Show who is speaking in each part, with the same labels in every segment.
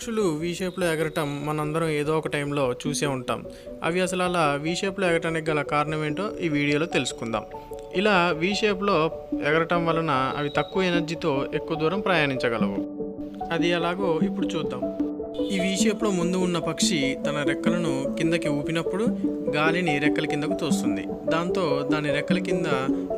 Speaker 1: పక్షులు వీ షేప్లో ఎగరటం మనందరం ఏదో ఒక టైంలో చూసే ఉంటాం. అవి అసలు అలా వీ షేప్లో ఎగరటానికి గల కారణం ఏంటో ఈ వీడియోలో తెలుసుకుందాం. ఇలా వీ షేప్లో ఎగరటం వలన అవి తక్కువ ఎనర్జీతో ఎక్కువ దూరం ప్రయాణించగలవు. అది ఎలాగో ఇప్పుడు చూద్దాం. ఈ వీ షేప్లో ముందు ఉన్న పక్షి తన రెక్కలను కిందకి ఊపినప్పుడు గాలిని రెక్కల కిందకు తోస్తుంది. దాంతో దాని రెక్కల కింద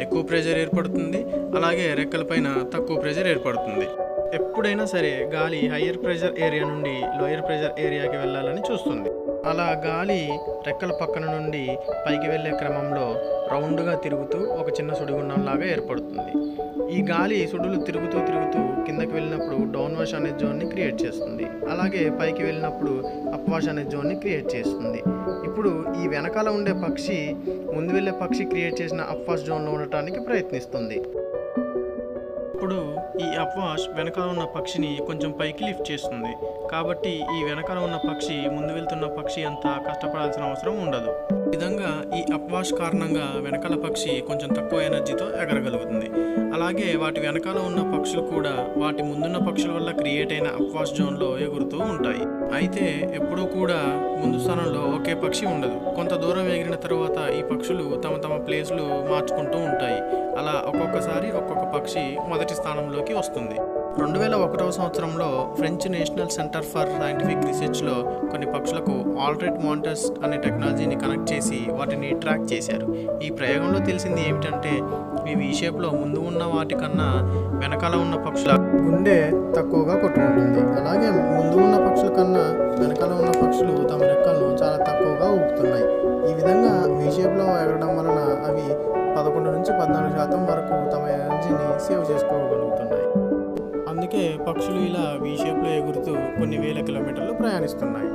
Speaker 1: ఎక్కువ ప్రెషర్ ఏర్పడుతుంది. అలాగే రెక్కల పైన తక్కువ ప్రెషర్ ఏర్పడుతుంది. ఎప్పుడైనా సరే గాలి హయ్యర్ ప్రెషర్ ఏరియా నుండి లోయర్ ప్రెషర్ ఏరియాకి వెళ్ళాలని చూస్తుంది. అలా గాలి రెక్కల పక్కన నుండి పైకి వెళ్ళే క్రమంలో రౌండ్గా తిరుగుతూ ఒక చిన్న సుడిగుండంలాగా ఏర్పడుతుంది. ఈ గాలి సుడులు తిరుగుతూ తిరుగుతూ కిందకి వెళ్ళినప్పుడు డౌన్ వాష్ అనే జోన్ని క్రియేట్ చేస్తుంది. అలాగే పైకి వెళ్ళినప్పుడు అప్ వాష్ అనే జోన్ని క్రియేట్ చేస్తుంది. ఇప్పుడు ఈ వెనకాల ఉండే పక్షి ముందు వెళ్ళే పక్షి క్రియేట్ చేసిన అప్ వాష్ జోన్లో ఉండటానికి ప్రయత్నిస్తుంది. అప్పుడు ఈ అప్వాష్ వెనకాల ఉన్న పక్షిని కొంచెం పైకి లిఫ్ట్ చేస్తుంది. కాబట్టి ఈ వెనకాల ఉన్న పక్షి ముందు వెళ్తున్న పక్షి అంత కష్టపడాల్సిన అవసరం ఉండదు. విధంగా ఈ అప్వాష్ కారణంగా వెనకాల పక్షి కొంచెం తక్కువ ఎనర్జీతో ఎగరగలుగుతుంది. అలాగే వాటి వెనకాల ఉన్న పక్షులు కూడా వాటి ముందున్న పక్షుల వల్ల క్రియేట్ అయిన అప్వాష్ జోన్లో ఎగురుతూ ఉంటాయి. అయితే ఎప్పుడూ కూడా ముందు స్థానంలో ఒకే పక్షి ఉండదు. కొంత దూరం ఎగిరిన తర్వాత ఈ పక్షులు తమ తమ ప్లేస్లు మార్చుకుంటూ ఉంటాయి. అలా ఒక్కొక్కసారి ఒక్కొక్క పక్షి మొదటి స్థానంలోకి వస్తుంది. రెండు వేల ఒకటవ సంవత్సరంలో French national centre for scientific రీసెర్చ్లో కొన్ని పక్షులకు ఆల్రెడ్ మానిటర్స్ అనే టెక్నాలజీని కనెక్ట్ చేసి వాటిని ట్రాక్ చేశారు. ఈ ప్రయోగంలో తెలిసింది ఏమిటంటే ఇవి ఈ షేప్లో ముందు ఉన్న వాటికన్నా వెనకాల ఉన్న పక్షుల గుండె తక్కువగా కొట్టుకుంటుంది. అలాగే ముందు ఉన్న పక్షుల కన్నా వెనకాల ఉన్న పక్షులు తమ రెక్కలను చాలా తక్కువగా ఊపుతున్నాయి. ఈ విధంగా వీ షేప్లో సేవ్ చేసుకోగలుగుతున్నాయి. అందుకే పక్షులు ఇలా వీ షేప్లో ఎగురుతూ కొన్ని వేల కిలోమీటర్లు ప్రయాణిస్తున్నాయి.